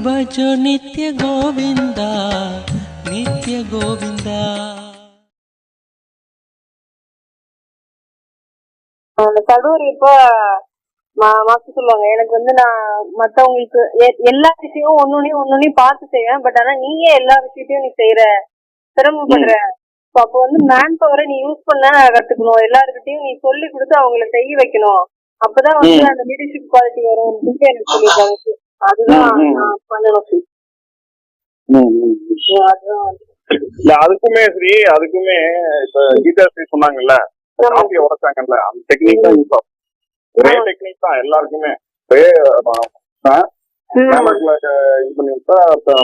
भजो नित्य गोविन्दा नित्य गोविन्दा கடவுர் இப்போ மாத்து சொல்லுவாங்க எனக்கு வந்து நான் மத்தவங்களுக்கு எல்லா விஷயமும் ஒன்னொன்னு ஒன்னொன்னு பார்த்து செய்வேன் பட் ஆனா நீயே எல்லா விஷயத்தையும் நீ செய்யற சிரமப்படுற அப்போ வந்து மேன் பவரை நீ யூஸ் பண்ண கத்துக்கணும் எல்லாருக்கிட்டையும் நீ சொல்லி கொடுத்து அவங்கள செய்ய வைக்கணும் அப்பதான் வந்து அந்த லீடர்ஷிப் குவாலிட்டி வரும் எனக்கு சொல்லியிருக்காங்க இல்ல அதுக்குமே சரி அதுக்குமே இப்ப கீதா ஸ்ரீ சொன்னாங்கல்ல காஃபியை உடைச்சாங்கல்ல அந்த டெக்னிக் தான் யூஸ் ஆகும். ஒரே டெக்னிக் தான் எல்லாருக்குமே. ஒரே மேலக்குல இது பண்ணி விட்டா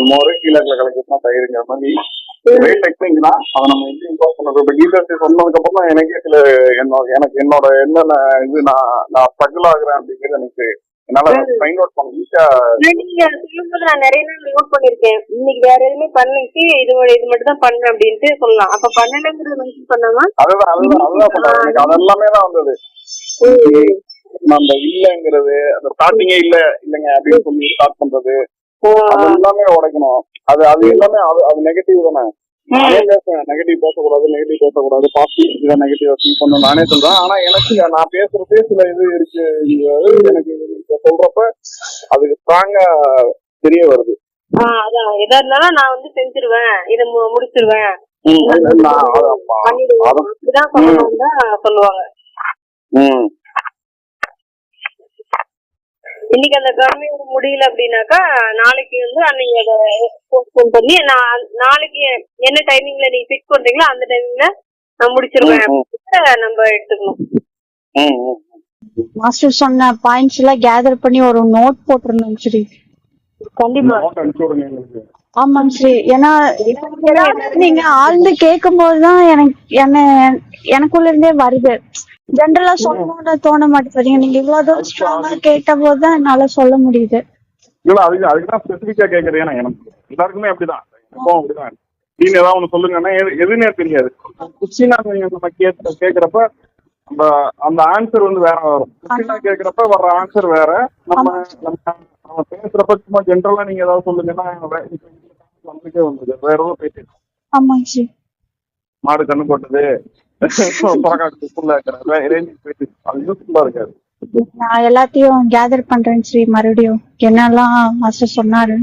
மோரு கீழக்குல கலக்கி விட்டா தயிருங்கிற மாதிரி ஒரே டெக்னிக் தான். அதை நம்ம எப்படி இம்பாஸ் பண்றது இப்ப கீதா ஸ்ரீ சொன்னதுக்கு அப்புறம் எனக்கே சில என்னோட எனக்கு என்னோட என்னென்ன இது நான் நான் ஸ்ட்ரகிள் ஆகுறேன் அப்படிங்கிறது எனக்கு என்னால ஃபைண்ட் அவுட் பண்ண ஈஸியா நீங்க சொல்லும்போது நான் நிறைய நாள் நோட் பண்ணிருக்கேன் இன்னைக்கு வேற எதுவுமே பண்ணிச்சு இது இது மட்டும் தான் பண்ணேன் அப்படின்ட்டு சொல்லலாம். அப்ப பண்ணலங்கிறது மென்ஷன் பண்ணாம அதுதான் அதுதான் அதுதான் எனக்கு அது எல்லாமே தான் வந்தது. நம்ம இல்லங்கிறது அந்த ஸ்டார்டிங்கே இல்ல இல்லங்க அப்படின்னு சொல்லி ஸ்டார்ட் பண்றது அது எல்லாமே உடைக்கணும். அது அது எல்லாமே அது அது நெகட்டிவ் தானே. நெகட்டிவ் பேசக்கூடாது நெகட்டிவ் பேசக்கூடாது? பாசிட்டிவ் இதை நெகட்டிவ் ஃபீல் பண்ணணும் நானே சொல்றேன். ஆனா எனக்கு நான் பேசுறதே சில இது இருக்கு. எனக்கு சொல்றப்ப அதுக்கு ஸ்ட்ராங்கா தெரிய வருது. அதான். எதா இருந்தாலும் நான் வந்து செஞ்சிருவேன். இதை முடிச்சிருவேன். சொல்லுவாங்க. இன்னைக்கு அந்த கம்மி முடியல அப்படின்னாக்கா நாளைக்கு வந்து அதை போஸ்ட்போன் பண்ணி நான் நாளைக்கு என்ன டைமிங்ல நீங்க ஃபிக்ஸ் பண்றீங்களோ அந்த டைமிங்ல நான் முடிச்சிருவேன் நம்ம எடுத்துக்கணும். மாஸ்டர் சொன்ன பாயிண்ட்ஸ் எல்லாம் கேதர் பண்ணி ஒரு நோட் போட்டிருந்தோம் ஸ்ரீ கண்டிப்பா. ஆமாங்க ஸ்ரீ ஏன்னா நீங்க ஆழ்ந்து கேட்கும் போதுதான் எனக்கு என்ன எனக்குள்ள இருந்தே வருது. ஜென்ரலா சொல்லணும்னு தோண மாட்டேங்குது. நீங்க இவ்வளவு தூரம் ஸ்ட்ராங்கா கேட்ட போதுதான் என்னால சொல்ல முடியுது. இல்ல அதுக்கு அதுக்கு தான் ஸ்பெசிஃபிக்கா கேக்குறேன் ஏன்னா எனக்கு எல்லாருக்குமே அப்படிதான். எனக்கும் அப்படிதான். நீங்க ஏதாவது ஒண்ணு சொல்லுங்கன்னா எது- எதுன்னே தெரியாது. கொஸ்டினா நம்ம கேட்க கேக்குறப்ப அந்த அந்த ஆன்சர் வந்து வேற வரும். கொஸ்டினா கேக்குறப்ப வர்ற ஆன்சர் வேற. நம்ம நம்ம நம்ம பேசுறப்ப சும்மா ஜென்ரலா நீங்க ஏதாவது சொல்லுங்கன்னா வே- இப்ப இந்த வந்துட்டே வந்தது வேற ஏதோ பேசிட்டு ஸ்ரீ மாடு கண்ணு போட்டது. நான் எல்லாத்தையும் கேதர் பண்றேன் ஸ்ரீ மறுபடியும். என்னெல்லாம் மாஸ்டர் சொன்னாரு?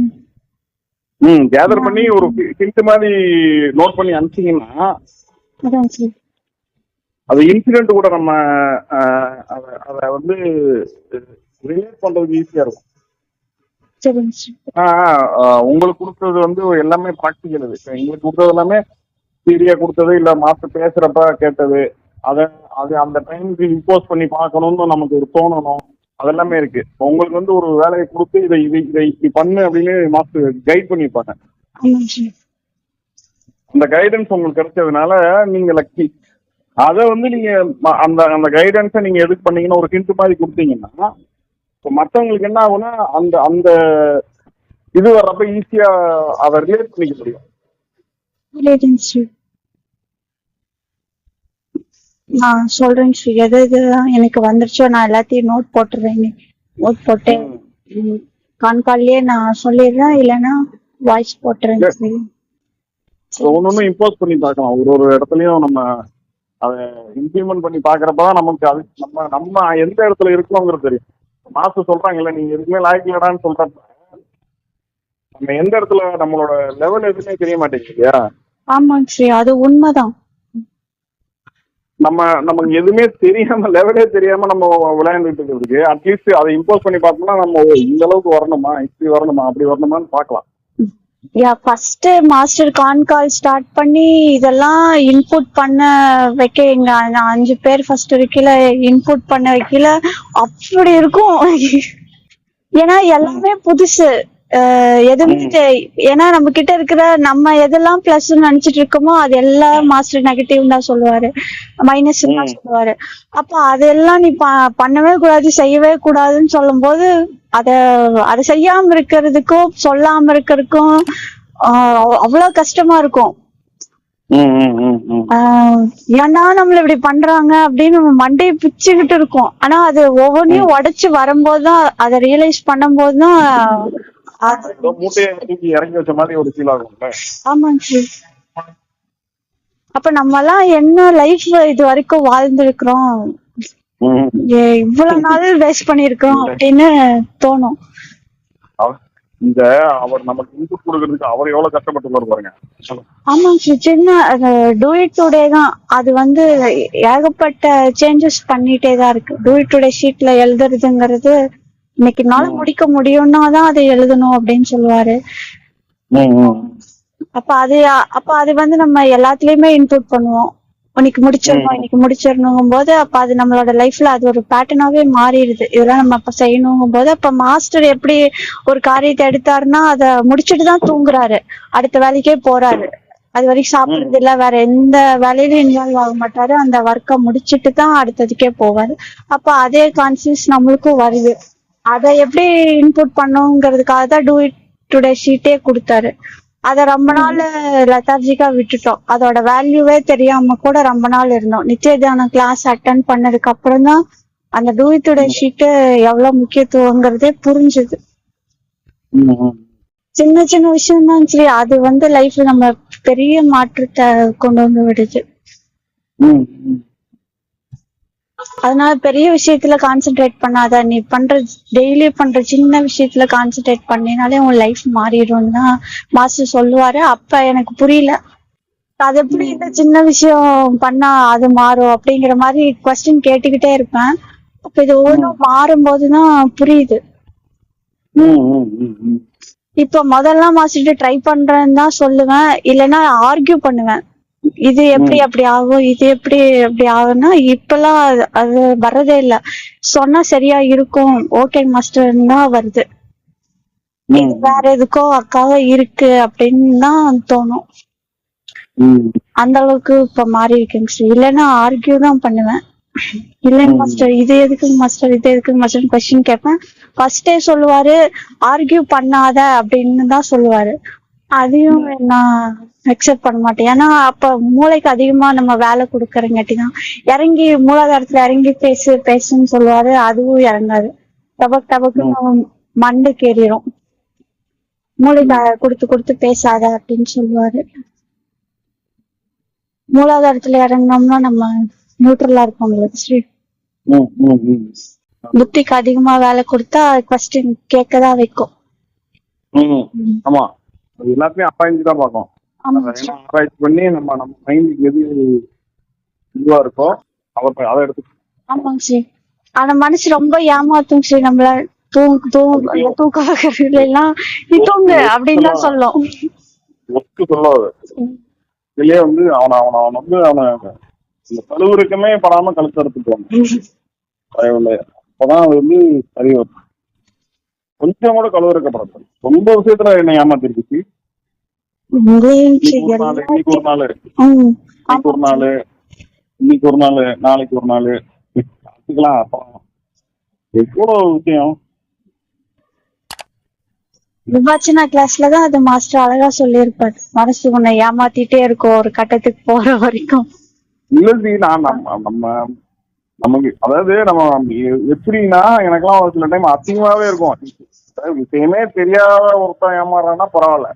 ம் கேதர் பண்ணி ஒரு ஹிண்ட் மாதிரி நோட் பண்ணி அனுப்பிச்சீங்கன்னா அது இன்சிடென்ட் கூட நம்ம அத- வந்து ரிலேட் பண்றதுக்கு ஈஸியா இருக்கும். உங்களுக்கு கொடுத்தது வந்து எல்லாமே ப்ராக்டிக்கல் இது. எங்களுக்கு கொடுத்தது எல்லாமே சீரியா கொடுத்தது இல்ல மாஸ்டர் பேசுறப்ப கேட்டது. அத அது அந்த டைமுக்கு இம்போஸ் பண்ணி பார்க்கணும்னு நமக்கு ஒரு தோணணும். அதெல்லாமே இருக்கு. உங்களுக்கு வந்து ஒரு வேலையை கொடுத்து இதை இதை இதை இப்படி பண்ணு அப்படின்னு மாஸ்டர் கைட் பண்ணியிருப்பாங்க. ஸ்ரீ அந்த கைடன்ஸ் உங்களுக்கு கிடைச்சதுனால நீங்க லக்கி அத வந்து நீங்க அந்த அந்த கைடன்ஸை நீங்க எதுக்கு பண்ணீங்கன்னா ஒரு ஹிண்ட் மாதிரி கொடுத்தீங்கன்னா இப்போ மற்றவங்களுக்கு என்ன ஆகும்னா அந்த அந்த இது வர்றப்ப ஈஸியா அதை ரிலேட் பண்ணிக்க முடியும். புரியுதுங்க ஸ்ரீ நான் சொல்றேங்க ஸ்ரீ எது எதுலாம் எனக்கு வந்துருச்சோ நான் எல்லாத்தையும் நோட் போட்டுறேங்க. நோட் போட்டு ம், கான்கால்லயே நான் சொல்லிடுறேன் இல்லைன்னா வாய்ஸ் போட்டுறேங்க ஸ்ரீ ஒன்னொன்னு இம்போஸ் பண்ணி பார்க்கலாம். ஒரு ஒரு இடத்துலயும் நம்ம அதை இம்ப்ளிமெண்ட் பண்ணி பாக்குறப்பதான் நமக்கு அது நம்ம நம்ம எந்த இடத்துல இருக்கோங்கிறது தெரியும். மாஸ்டர் சொல்றாங்கல்ல நீங்க எதுக்குமே லாய்க்கலடான்னு சொல்றப்ப நம்ம எந்த இடத்துல நம்மளோட லெவல் எதுவுமே தெரிய மாட்டேங்குது ஆமாங்க ஸ்ரீ அது உண்மைதான். நம்ம நமக்கு எதுவுமே தெரியாம லெவலே தெரியாம நம்ம விளையாண்டுட்டு இருக்கிறதுக்கு அட்லீஸ்ட் அதை இம்போஸ் பண்ணி பார்த்தோம்னா நம்ம இந்த அளவுக்கு வரணுமா? இப்படி வரணுமா? அப்படி வரணுமான்னு பார்க்கலாம். யா ஃபர்ஸ்ட் மாஸ்டர் கான் கால் ஸ்டார்ட் பண்ணி இதெல்லாம் இன்புட் பண்ண வைக்க எங்க அஞ்சு பேர் ஃபர்ஸ்ட் வைக்கல இன்புட் பண்ண வைக்கல. அப்படி இருக்கும். ஏன்னா எல்லாமே புதுசு. எதுவுமே ஏன்னா நம்ம கிட்ட இருக்கிற நம்ம எதெல்லாம் பிளஸ் நினைச்சிட்டு இருக்கோமோ அது எல்லாம் மாஸ்டர் நெகட்டிவ் தான் சொல்லுவாரு. மைனஸ் தான் சொல்லுவாரு. அப்ப அதெல்லாம் நீ பண்ணவே கூடாது செய்யவே கூடாதுன்னு சொல்லும்போது அத அதை செய்யாம இருக்கிறதுக்கும் சொல்லாம இருக்கிறதுக்கும் அவ்வளவு கஷ்டமா இருக்கும். ஆஹ் ஏன்டா நம்மள இப்படி பண்றாங்க அப்படின்னு நம்ம மண்டையை பிச்சுக்கிட்டு இருக்கோம். ஆனா அது ஒவ்வொன்றையும் உடைச்சு வரும்போதுதான் அதை ரியலைஸ் பண்ணும்போதுதான் அது ஏதோ மூட்டையை தூக்கி இறங்கி வச்ச மாதிரி ஒரு ஃபீல் ஆகும்ல? ஆமாங்க சார். அப்ப நம்ம எல்லாம் என்ன லைஃப் இது வரைக்கும் வாழ்ந்திருக்கிறோம்? இவ்வளவு நாள் வேஸ்ட் பண்ணிருக்கோம் அப்படின்னு தோணும். இந்த அவர் நமக்கு இன்புட் கொடுக்கறதுக்கு அவர் எவ்வளவு கஷ்டப்பட்டு பாருங்க. சார். சின்ன டூ இட் டுடே தான். அது வந்து ஏகப்பட்ட சேஞ்சஸ் பண்ணிட்டே தான் இருக்கு. டூ இட் டுடே ஷீட்ல எழுதுறதுங்கிறது இன்னைக்கு நாள் முடிக்க முடியும்னா தான் அதை எழுதணும் அப்படின்னு சொல்லுவாரு. அப்ப அது அப்ப அது வந்து நம்ம எல்லாத்துலயுமே இன்புட் பண்ணுவோம். இன்னைக்கு முடிச்சிடணும் இன்னைக்கு முடிச்சிடணுங்கும் போது அப்ப அது நம்மளோட லைஃப்ல அது ஒரு பேட்டர்னாவே மாறிடுது. இதெல்லாம் நம்ம அப்ப செய்யணுங்கும் போது அப்ப மாஸ்டர் எப்படி ஒரு காரியத்தை எடுத்தாருன்னா அதை முடிச்சிட்டு தான் தூங்குறாரு. அடுத்த வேலைக்கே போறாரு. அது வரைக்கும் சாப்பிடுறது இல்ல வேற எந்த வேலையிலும் இன்வால்வ் ஆக மாட்டாரு. அந்த ஒர்க்கை முடிச்சிட்டு தான் அடுத்ததுக்கே போவாரு. அப்ப அதே கான்சியஸ் நம்மளுக்கும் வருது. அதை எப்படி இன்புட் பண்ணுங்கிறதுக்காக தான் டூ இட் டுடே ஷீட்டே கொடுத்தாரு. அத ரொம்ப நாள் லெத்தார்ஜிக்கா விட்டுட்டோம். அதோட வேல்யூவே தெரியாம கூட ரொம்ப நாள் இருந்தோம். நித்திய தியானம் கிளாஸ் அட்டன் பண்ணதுக்கு அப்புறம் தான் அந்த டூ இட் டுடே ஷீட்டு எவ்வளவு முக்கியத்துவங்கிறதே புரிஞ்சுது. சின்ன சின்ன விஷயம் தான் சரி. அது வந்து லைஃப்ல நம்ம பெரிய மாற்றத்தை கொண்டு வந்து விடுது. அதனால பெரிய விஷயத்துல கான்சென்ட்ரேட் பண்ணாத. நீ பண்ற டெய்லி பண்ற சின்ன விஷயத்துல கான்சென்ட்ரேட் பண்ணினாலே உன் லைஃப் மாறிடும் தான் மாஸ்டர் சொல்லுவாரு. அப்ப எனக்கு புரியல. அது எப்படி இந்த சின்ன விஷயம் பண்ணா அது மாறும் அப்படிங்கிற மாதிரி கொஸ்டின் கேட்டுக்கிட்டே இருப்பேன். அப்ப இது ஒவ்வொன்றும் மாறும் போதுதான் புரியுது. இப்ப முதல்ல மாஸ்டர் ட்ரை பண்றேன்னு தான் சொல்லுவேன். இல்லைன்னா ஆர்கியூ பண்ணுவேன். இது எப்படி அப்படி ஆகும்? இது எப்படி அப்படி ஆகும்னா இப்பெல்லாம் அது- அது வர்றதே இல்ல. சொன்னா சரியா இருக்கும். ஓகே மாஸ்டர் தான் வருது. இது வேற எதுக்கோ அக்காவா இருக்கு அப்படின்னு தான் தோணும். அந்த அளவுக்கு இப்ப மாறி இருக்குங்க சார் இல்லைன்னா ஆர்கியூ தான் பண்ணுவேன். இல்லைங்க மாஸ்டர் இது எதுக்கு மாஸ்டர் இது எதுக்கு மாஸ்டர் கொஸ்டின் கேட்பேன். ஃபர்ஸ்டே சொல்லுவாரு ஆர்கியூ பண்ணாத அப்படின்னு தான் சொல்லுவாரு. அதையும் நான் அக்செப்ட் பண்ண மாட்டேன். ஏன்னா அப்ப மூளைக்கு அதிகமா நம்ம வேலை கொடுக்கறங்காட்டி தான் இறங்கி மூலாதாரத்துல இறங்கி பேசு பேசுன்னு சொல்லுவாரு அதுவும் இறங்காது. டபக் டபக்குன்னு மண்டைக்கு ஏறிடும் மூளைக்கு அ- கொடுத்து கொடுத்து பேசாத அப்படின்னு சொல்லுவாரு. மூலாதாரத்துல இறங்கினோம்னா நம்ம நியூட்ரலா இருப்போம்ல ஸ்ரீ புத்திக்கு அதிகமா வேலை கொடுத்தா கொஸ்டின் கேட்கதான் வைக்கும். ஆமா. எல்லாத்தையும் ஆராய்ச்சி தான் எல்லாம் ஆராய்ச்சி பண்ணி நம்ம நம்ம மைண்டுக்கு எது இதுவா இருக்கோ அதை அதை எடுத்து ஆமாங்க ஸ்ரீ ஆனா மனசு ரொம்ப ஏமாத்தும் ஸ்ரீ நம்மள தூங்கு தூங்கு தூக்க வகையில எல்லாம் நீ தூங்கு அப்படின்னு தான் சொல்லும். ஒத்து சொல்லாது இதுலயே வந்து அவனை அவனை அவன் வந்து அவனை இந்த கழுவுருக்கமே படாம கழுத்து எடுத்துக்குவாங்க பயவில்லை அப்பதான் அது வந்து சரி வரும். கொஞ்சம் கூட கழுவுறக்கப்படாது ரொம்ப விஷயத்துல என்னை ஏமாத்திருக்குச்சு. இன்னைக்கு ஒரு நாள் இன்னைக்கு ஒரு நாள். இன்னைக்கு ஒரு நாள் இன்னைக்கு ஒரு நாள் நாளைக்கு ஒரு நாள். அதுக்கெல்லாம் அப்புறம் எவ்வளவு விஷயம்? விபாச்சனா கிளாஸ்ல தான் அது மாஸ்டர் அழகா சொல்லியிருப்பாரு. மனசு உன்னை ஏமாத்திட்டே இருக்கும் ஒரு கட்டத்துக்கு போற வரைக்கும். இல்லசி நான் நம்ம நம்ம நமக்கு அதாவது நம்ம எப்படின்னா எனக்கெல்லாம் ஒரு சில டைம் அசிங்கமாவே இருக்கும். விஷயமே தெரியாத ஒருத்தன் ஏமாறான்னா பரவாயில்ல.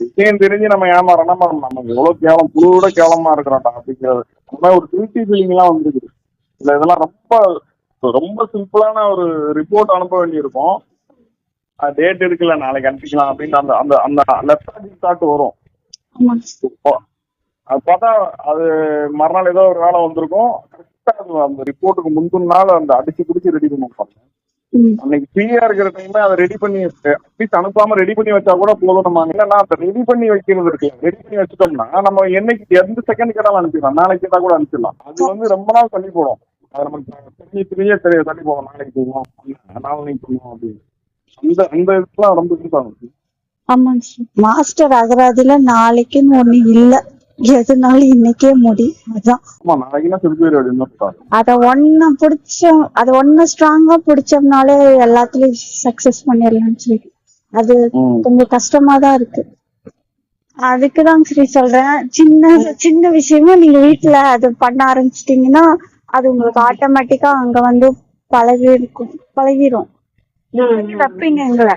விஷயம் தெரிஞ்சு நம்ம ஏமாறோம்னா நம்ம நமக்கு எவ்வளவு கேவலம் புழுவோட கேவலமா இருக்கிறோம்டா அப்படிங்கிறது அந்த மாதிரி ஒரு கில்ட்டி ஃபீலிங் எல்லாம் வந்துருக்குது இல்ல இதெல்லாம் ரொம்ப ரொம்ப சிம்பிளான ஒரு ரிப்போர்ட் அனுப்ப வேண்டியிருக்கும். டேட் எடுக்கல நாளைக்கு அனுப்பிக்கலாம் அப்படின்னு அந்த அந்த அந்த லெஃப்ட் தாட் வரும். அது பார்த்தா அது மறுநாள் ஏதோ ஒரு வேலை வந்திருக்கும். கரெக்டா அந்த ரிப்போர்ட்டுக்கு முந்தின நாள் அந்த அடிச்சு பிடிச்சி ரெடி பண்ணுவாங்க. அன்னைக்கு ஃப்ரீயா இருக்கிற டைம்ல அதை ரெடி பண்ணி அட்லீஸ்ட் அனுப்பாம ரெடி பண்ணி வச்சா கூட போதும் நம்ம இல்லைன்னா அந்த ரெடி பண்ணி வைக்கிறது இருக்கு. ரெடி பண்ணி வச்சுட்டோம்னா நம்ம என்னைக்கு எந்த செகண்ட் கேட்டாலும் அனுப்பிடலாம். நாளைக்கு கேட்டா கூட அனுப்பிடலாம். அது வந்து ரொம்ப நாள் தள்ளி போடும். அது நமக்கு தெரிய தெரிய தெரிய தள்ளி போடும் நாளைக்கு போவோம். நாளைக்கு போவோம் அப்படின்னு. அந்த அந்த இதுலாம் ரொம்ப ஆகும். ஆமாங்க மாஸ்டர் அகராதில நாளைக்குன்னு ஒண்ணு இல்ல. எதுனாலும் இன்னைக்கே முடி? அதான். அத ஒண்ணு பிடிச்சோம் அத ஒண்ணு ஸ்ட்ராங்கா பிடிச்சோம்னாலே எல்லாத்துலயும் சக்சஸ் பண்ணிடலாம்னு சொல்லி. அது. கொஞ்சம் கஷ்டமா தான் இருக்கு. அதுக்குதான் சரி சொல்றேன். சின்ன சின்ன விஷயமா நீங்க வீட்டுல அது பண்ண ஆரம்பிச்சிட்டீங்கன்னா அது உங்களுக்கு ஆட்டோமேட்டிக்கா அங்க வந்து பழகி இருக்கும் பழகிரும் வைப்பீங்க எங்களை.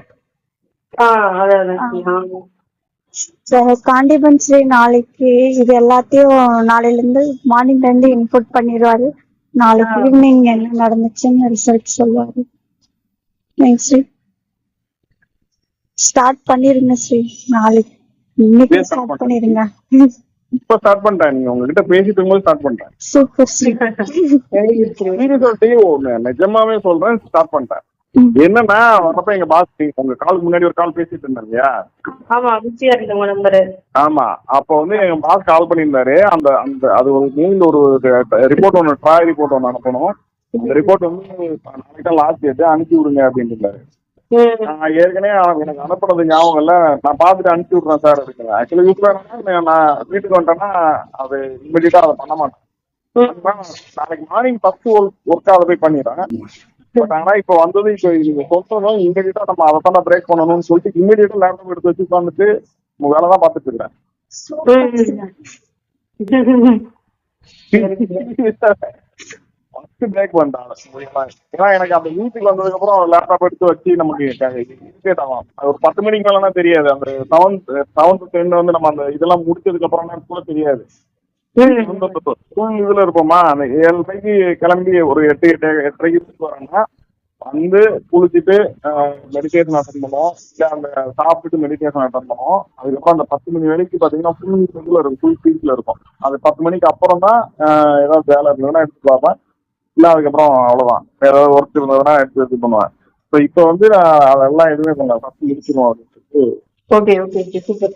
ஸோ காண்டிபன் ஸ்ரீ நாளைக்கு இது எல்லாத்தையும் நாளையில இருந்து மார்னிங்ல இருந்து இன்புட் பண்ணிடுவாரு. நாளைக்கு ஈவினிங் என்ன நடந்துச்சுன்னு ரிசல்ட் சொல்லுவாரு. ஸ்ரீ ஸ்டார்ட் பண்ணிருங்க ஸ்ரீ நாளைக்கு. இன்னைக்கு ஸ்டார்ட் பண்ணிருங்க. இப்ப ஸ்டார்ட் பண்ணிட்டேன் நீங்க உங்ககிட்ட பேசிட்டு இருக்கும்போது ஸ்டார்ட் பண்ணிட்டேன் சூப்பர் ஒண்ணு நிஜமாவே சொல்றேன் ஸ்டார்ட் ம். என்னன்னா வரப்ப எங்க பாஸ் உங்க காலுக்கு முன்னாடி ஒரு கால் பேசிட்டு இருந்தாங்க இல்லையா? ஆமா பிஸியா இருக்கு உங்க நம்பரு ஆமா. அப்போ வந்து எங்க பாஸ் கால் பண்ணியிருந்தாரு. அந்த அந்த அது ஒரு மெயில் ஒரு ரிப்போர்ட் ஒன்று ட்ராய் ரிப்போர்ட் ஒன்று அனுப்பணும். அந்த ரிப்போர்ட் வந்து நாளைக்கு தான் லாஸ்ட் டேட் அனுப்பி விடுங்க அப்படின்னு இருந்தாரு நான் ஏற்கனவே எனக்கு அனுப்புனது ஞாபகம் இல்ல. நான் பார்த்துட்டு அனுப்பி விட்றேன் சார் அப்படின்னு. ஆக்சுவலி யூஸ்வலா நான் வீட்டுக்கு வந்துட்டேன்னா அது இமிடியட்டா அதை பண்ண மாட்டேன். நாளைக்கு மார்னிங் ஃபர்ஸ்ட் ஒர்க் அதை போய் பண்ணிடுறேன். பட் ஆனா இப்ப வந்தது இப்ப நீங்க சொல்றதும் இமீடியட்டா நம்ம அதை தான் பிரேக் பண்ணணும்னு சொல்லிட்டு இமீடியட்டா லேப்டாப் எடுத்து வச்சு உட்காந்துட்டு உங்க வேலை தான் பார்த்துட்டு இருக்கேன். பிரேக் பண்ணிட்டான் ஏன்னா எனக்கு அந்த வீட்டுக்கு வந்ததுக்கு அப்புறம் லேப்டாப் எடுத்து வச்சு நமக்கு இரிட்டேட் ஆகும் அது ஒரு பத்து மணிக்கு மேலனா தெரியாது. அந்த செவன்த் செவன்த் டென் வந்து நம்ம அந்த இதெல்லாம் முடிச்சதுக்கு அப்புறம் கூட தெரியாது. இதுல இருப்போமா? அந்த ஏழு மணிக்கு கிளம்பி ஒரு எட்டு எட்டு எட்டரைக்கு வரோம்னா வந்து குளிச்சுட்டு மெடிடேஷன் அட்டன் பண்ணுவோம். இல்ல அந்த சாப்பிட்டுட்டு மெடிடேஷன் அட்டன் பண்ணுவோம். அதுக்கப்புறம் அந்த பத்து மணி வரைக்கும் பாத்தீங்கன்னா ஃபுல் இதுல இருக்கும். ஃபுல் பீஸ்ல இருக்கும். அது பத்து மணிக்கு அப்புறம் தான் ஏதாவது வேலை இருந்ததுன்னா எடுத்து பார்ப்பேன் இல்ல அதுக்கப்புறம் அவ்வளவுதான். வேற ஏதாவது ஒர்க் இருந்ததுன்னா எடுத்து இது பண்ணுவேன். ஸோ இப்போ வந்து நான் அதெல்லாம் எதுவுமே பண்ணல. ஃபர்ஸ்ட் முடிச்சிருவோம் அப்படின்னு சொல்லிட்டு. Okay okay super